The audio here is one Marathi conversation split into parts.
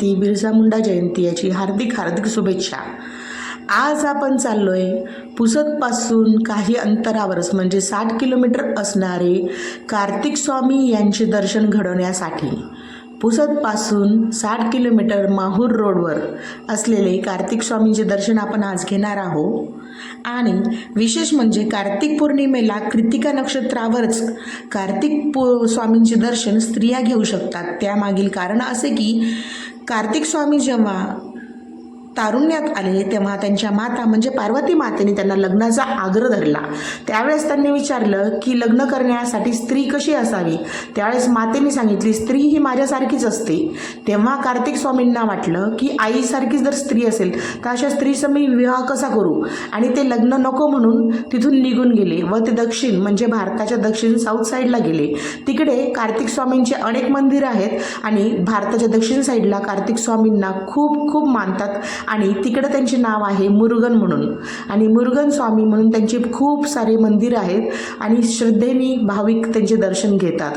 जयंती बिरसा मुंडा जयंती याची हार्दिक हार्दिक शुभेच्छा. आज आपण चाललोय पुसदपासून काही अंतरावरच म्हणजे साठ किलोमीटर असणारे कार्तिक स्वामी यांचे दर्शन घडवण्यासाठी. पुसदपासून साठ किलोमीटर माहूर रोडवर असलेले कार्तिक स्वामींचे दर्शन आपण आज घेणार आहोत. आणि विशेष म्हणजे कार्तिक पौर्णिमेला कृतिका नक्षत्रावरच कार्तिक पो स्वामींचे दर्शन स्त्रिया घेऊ शकतात. त्यामागील कारण असे की कार्तिक स्वामी जेव्हा तारुण्यात आले तेव्हा त्यांच्या माता म्हणजे पार्वती मातेने त्यांना लग्नाचा आग्रह धरला. त्यावेळेस त्यांनी विचारलं की लग्न करण्यासाठी स्त्री कशी असावी? त्यावेळेस मातेने सांगितली स्त्री ही माझ्यासारखीच असते. तेव्हा कार्तिक स्वामींना वाटलं की आईसारखीच जर स्त्री असेल तर अशा स्त्रीचं मी विवाह कसा करू? आणि ते लग्न नको म्हणून तिथून निघून गेले व ते दक्षिण म्हणजे भारताच्या दक्षिण साऊथ साईडला गेले. तिकडे कार्तिक स्वामींचे अनेक मंदिर आहेत आणि भारताच्या दक्षिण साईडला कार्तिक स्वामींना खूप खूप मानतात. आणि तिकडं त्यांचे नाव आहे मुरुगन म्हणून. आणि मुरुगन स्वामी म्हणून त्यांचे खूप सारे मंदिर आहेत आणि श्रद्धेने भाविक त्यांचे दर्शन घेतात.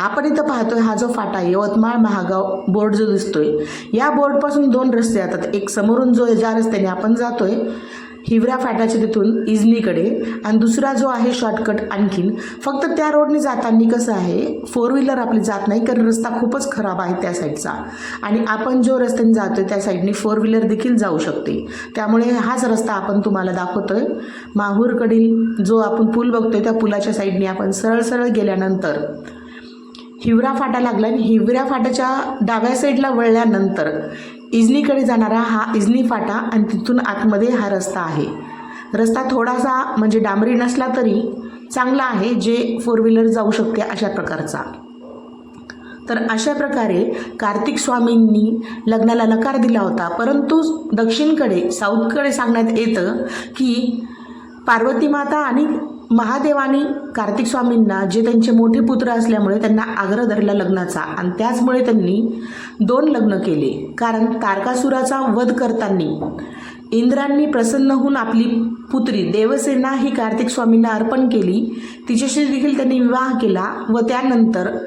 आपण इथं पाहतोय हा जो फाटा आहे यवतमाळ महागाव बोर्ड जो दिसतोय या बोर्डपासून दोन रस्ते जातात एक समोरून जो ज्या रस्त्याने आपण जातोय हिवऱ्या फाट्याच्या तिथून इजनीकडे. आणि दुसरा जो आहे शॉर्टकट आणखीन. फक्त त्या रोडने जाताना कसं आहे फोर व्हीलर आपली जात नाही कारण रस्ता खूपच खराब आहे त्या साईडचा आणि आपण जो रस्त्याने जातोय त्या साईडने फोर व्हीलर देखील जाऊ शकते. त्यामुळे हाच रस्ता आपण तुम्हाला दाखवतोय. माहूरकडील जो आपण पूल बघतोय त्या पुलाच्या साईडने आपण सरळ सरळ गेल्यानंतर हिवरा फाटा लागला आणि हिवऱ्या फाट्याच्या डाव्या साईडला वळल्यानंतर इजनीकडे जाणारा हा इजनी फाटा आणि तिथून आतमध्ये हा रस्ता आहे. रस्ता थोडासा म्हणजे डांबरी नसला तरी चांगला आहे जे फोर व्हीलर जाऊ शकते अशा प्रकारचा. तर अशा प्रकारे कार्तिक स्वामींनी लग्नाला नकार दिला होता. परंतु दक्षिणकडे साऊथकडे सांगण्यात येतं की पार्वती माता आणि महादेवानी कार्तिक स्वामींना जे त्यांचे मोठे पुत्र असल्यामुळे त्यांना आग्रह धरला लग्नाचा. आणि त्याचमुळे त्यांनी दोन लग्न केले. कारण तारकासुराचा वध करताना इंद्रांनी प्रसन्न होऊन आपली पुत्री देवसेना ही कार्तिक स्वामींना अर्पण केली. तिच्याशी देखील त्यांनी विवाह केला व त्यानंतर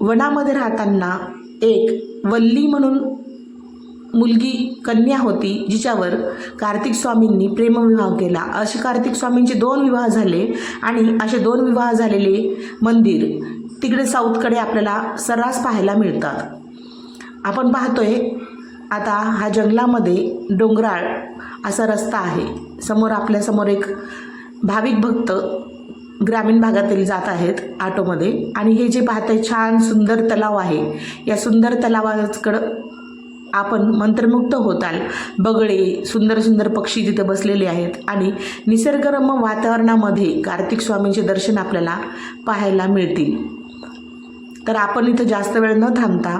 वनामध्ये राहताना एक वल्ली म्हणून मुलगी कन्या होती जिच्यावर कार्तिक स्वामींनी प्रेमविवाह केला. असे कार्तिक स्वामींचे दोन विवाह झाले आणि असे दोन विवाह झालेले मंदिर तिकडे साऊथकडे आपल्याला सर्रास पाहायला मिळतात. आपण पाहतोय आता हा जंगलामध्ये डोंगराळ असा रस्ता आहे. समोर आपल्यासमोर एक भाविक भक्त ग्रामीण भागातील जात आहेत ऑटोमध्ये. आणि हे जे पाहतंय छान सुंदर तलाव आहे. या सुंदर तलावाकडं आपण मंत्रमुग्ध होताल. बगळे सुंदर सुंदर पक्षी तिथे बसलेले आहेत. आणि निसर्गरम्य वातावरणामध्ये कार्तिक स्वामींचे दर्शन आपल्याला पाहायला मिळतील. तर आपण इथं जास्त वेळ न थांबता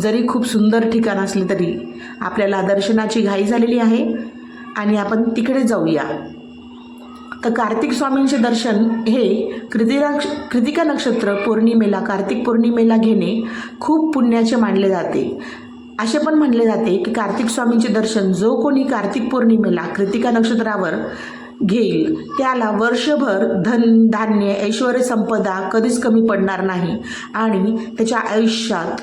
जरी खूप सुंदर ठिकाण असले तरी आपल्याला दर्शनाची घाई झालेली आहे आणि आपण तिकडे जाऊया. तर कार्तिक स्वामींचे दर्शन हे कृतिराक्ष कृतिका नक्षत्र पौर्णिमेला कार्तिक पौर्णिमेला घेणे खूप पुण्याचे मानले जाते. असे पण म्हणले जाते की कार्तिक स्वामींचे दर्शन जो कोणी कार्तिक पौर्णिमेला कृतिका नक्षत्रावर घेईल त्याला वर्षभर धन धान्य ऐश्वर संपदा कधीच कमी पडणार नाही. आणि त्याच्या आयुष्यात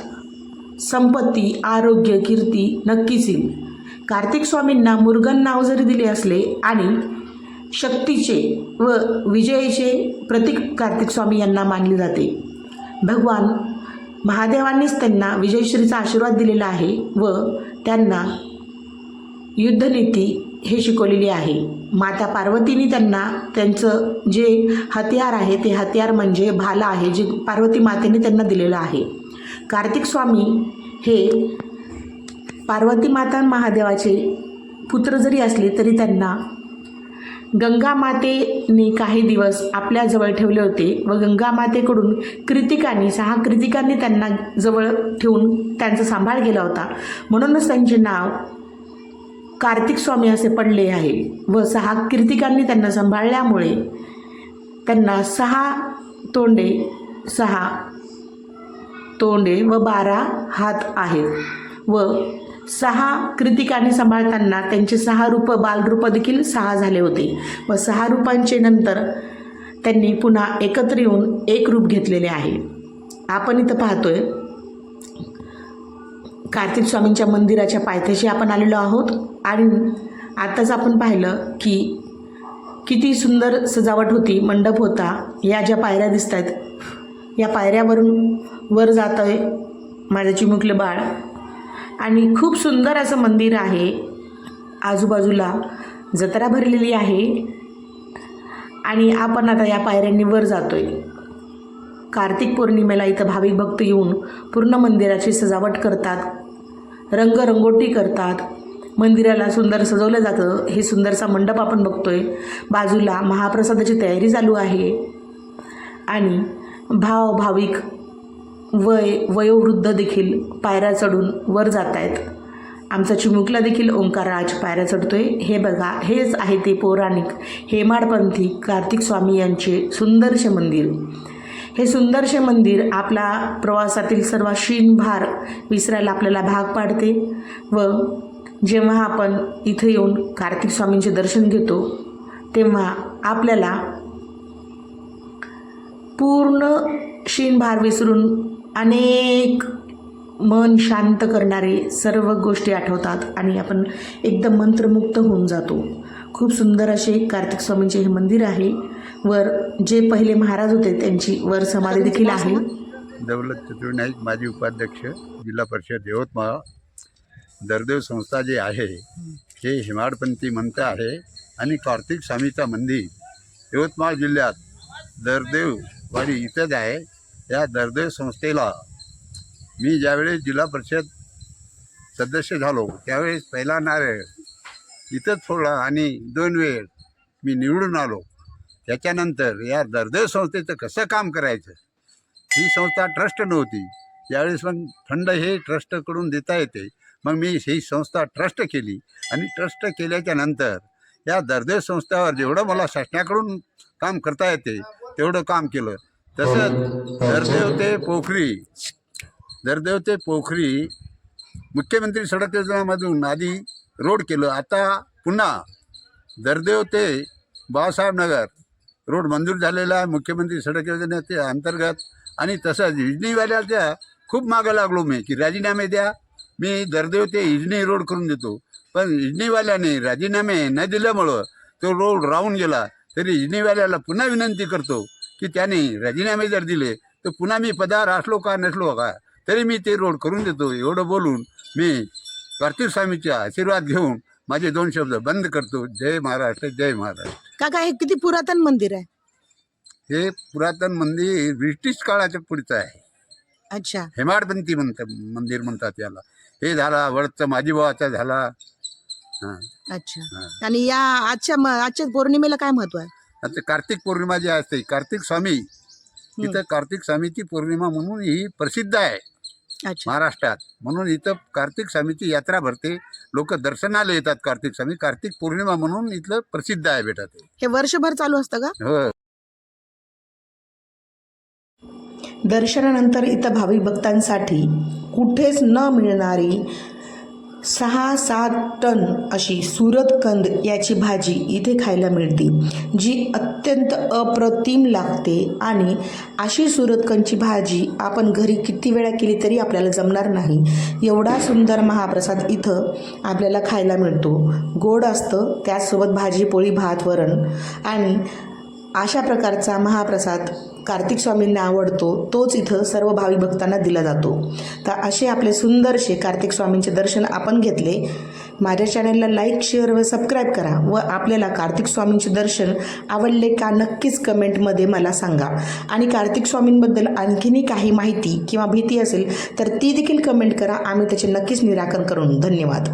संपत्ती आरोग्य कीर्ती नक्कीच येईल. कार्तिक स्वामींना मुरगन नाव जरी दिले असले आणि शक्तीचे व विजयाचे प्रतीक कार्तिक स्वामी यांना मानले जाते. भगवान महादेवांनीच त्यांना विजयश्रीचा आशीर्वाद दिलेला आहे व त्यांना युद्धनीती हे शिकवलेली आहे. माता पार्वतीने त्यांना त्यांचं जे हत्यार आहे ते हत्यार म्हणजे भाला आहे जे पार्वती मातेने त्यांना दिलेलं आहे. कार्तिक स्वामी हे पार्वती माता आणि महादेवाचे पुत्र जरी असले तरी त्यांना गंगा मातेने काही दिवस आपल्याजवळ ठेवले होते व गंगा मातेकडून कृतिकांनी सहा कृतिकांनी त्यांना जवळ ठेवून त्यांचा सांभाळ केला होता. म्हणूनच त्यांचे नाव कार्तिक स्वामी असे पडले आहे व सहा कीर्तिकांनी त्यांना सांभाळल्यामुळे त्यांना सहा तोंडे सहा तोंडे व बारा हात आहेत व सहा कृतिकांनी सांभाळताना त्यांचे सहा रूप बालरूप देखील सहा झाले होते. व सहा रूपांचे नंतर त्यांनी पुन्हा एकत्र येऊन एक रूप घेतलेले आहे. आपण इथं पाहतोय कार्तिक स्वामींच्या मंदिराच्या पायथ्याशी आपण आलेलो आहोत. आणि आताच आपण पाहिलं की किती सुंदर सजावट होती मंडप होता. या ज्या पायऱ्या दिसत आहेत या पायऱ्यावरून वर जात आहे माझ्या चिमुकले बाळ. आणि खूप सुंदर असं मंदिर आहे. आजूबाजूला जत्रा भरलेली आहे. आणि आपण आता या पायऱ्यांनी वर जातो आहे कार्तिक पौर्णिमेला इथं भाविक भक्त येऊन पूर्ण मंदिराची सजावट करतात. रंगरंगोटी करतात. मंदिराला सुंदर सजवलं जातं. हे सुंदरसा मंडप आपण बघतोय. बाजूला महाप्रसादाची तयारी चालू आहे. आणि भाव भाविक वय वयोवृद्ध देखील पायऱ्या चढून वर जात आहेत आमचा चिमुकला देखील ओंकारराज पायऱ्या चढतोय. हे बघा हेच आहे ते पौराणिक हेमाडपंथी कार्तिक स्वामी यांचे सुंदरशे मंदिर. हे सुंदरशे मंदिर आपला प्रवासातील सर्व भार विसरायला आपल्याला भाग पाडते व जेव्हा आपण इथे येऊन कार्तिक स्वामींचे दर्शन घेतो तेव्हा आपल्याला पूर्ण भार विसरून अनेक मन शांत करणारे सर्व गोष्टी आठवतात आणि आपण एकदम मंत्रमुक्त होऊन जातो. खूप सुंदर असे कार्तिक स्वामींचे हे मंदिर आहे. वर जे पहिले महाराज होते त्यांची वर समाधी देखील आहे. दौलत चतुर्नाईक माजी उपाध्यक्ष जिल्हा परिषद यवतमाळ. दरदेव संस्था जे आहे हे हिमाडपंथी मंत्र आहे आणि कार्तिक स्वामीचा मंदिर यवतमाळ जिल्ह्यात दरदेव वाडी इथंच आहे. या दरदेव संस्थेला मी ज्यावेळेस जिल्हा परिषद सदस्य झालो त्यावेळेस पहिला नारळ इथंच फोडला आणि दोन वेळ मी निवडून आलो. त्याच्यानंतर या दर्दय संस्थेचं कसं काम करायचं? ही संस्था ट्रस्ट नव्हती. यावेळेस मग फंड हे ट्रस्टकडून देता येते. मग मी ही संस्था ट्रस्ट केली आणि ट्रस्ट केल्याच्यानंतर या दर्देव संस्थेवर जेवढं मला शासनाकडून काम करता येते तेवढं काम केलं. तसंच दरदेव ते पोखरी. दरदेव ते पोखरी मुख्यमंत्री सडक योजनामधून आधी रोड केलं. आता पुन्हा दरदेव ते बाळासाहेब नगर रोड मंजूर झालेला आहे. मुख्यमंत्री सडक योजनेच्या अंतर्गत आणि तसंच इजनीवाल्याच्या खूप मागं लागलो मी की राजीनामे द्या. मी दरदेव ते इजनी रोड करून देतो. पण इजनीवाल्याने राजीनामे न दिल्यामुळं तो रोड राहून गेला. तरी इजनीवाल्याला पुन्हा विनंती करतो की त्याने राजीनामे जर दिले तर पुन्हा मी पदार असलो का नसलो का तरी मी ते रोड करून देतो. एवढं बोलून मी कार्तिक स्वामीचा आशीर्वाद घेऊन माझे दोन शब्द बंद करतो. जय महाराष्ट्र जय महाराष्ट्र. काका हे किती पुरातन मंदिर आहे? हे पुरातन मंदिर ब्रिटिश काळाच्या पुढचं आहे. अच्छा. हेमाडपंथी म्हणतात मंदिर म्हणतात याला. हे झाला वडचं माझीभावाचा झाला. हां. अच्छा. हां. आणि या आजच्या म- आजच्या पौर्णिमेला काय महत्त्व आहे? आता कार्तिक पौर्णिमा जी असते कार्तिक स्वामी इथं कार्तिक स्वामीची पौर्णिमा म्हणून ही प्रसिद्ध आहे. महाराष्ट्रात. म्हणून इथं कार्तिक स्वामीची यात्रा भरते. लोक दर्शनाला येतात कार्तिक स्वामी. कार्तिक पौर्णिमा म्हणून इथलं प्रसिद्ध आहे बेटा ते. हे वर्षभर चालू असतं का? हो. दर्शनानंतर इथं भाविक भक्तांसाठी कुठेच न मिळणारी सहा सात टन अशी सुरतकंद याची भाजी इथे खायला मिळते जी अत्यंत अप्रतिम लागते आणि अशी सुरतकंदची भाजी आपण घरी किती वेळा केली तरी आपल्याला जमणार नाही. एवढा सुंदर महाप्रसाद इथं आपल्याला खायला मिळतो. गोड असतं त्याचसोबत भाजी पोळी भात वरण आणि अशा प्रकारचा महाप्रसाद कार्तिक स्वामींना आवडतो तोच इथं सर्व भावी भक्तांना दिला जातो. तर असे आपले सुंदरसे कार्तिक स्वामींचे दर्शन आपण घेतले. माझ्या चॅनलला लाईक शेअर व सबस्क्राईब करा व आपल्याला कार्तिक स्वामींचे दर्शन आवडले का नक्कीच कमेंटमध्ये मला सांगा. आणि कार्तिक स्वामींबद्दल आणखीनही काही माहिती किंवा भीती असेल तर ती देखील कमेंट करा. आम्ही त्याचे नक्कीच निराकरण करून. धन्यवाद.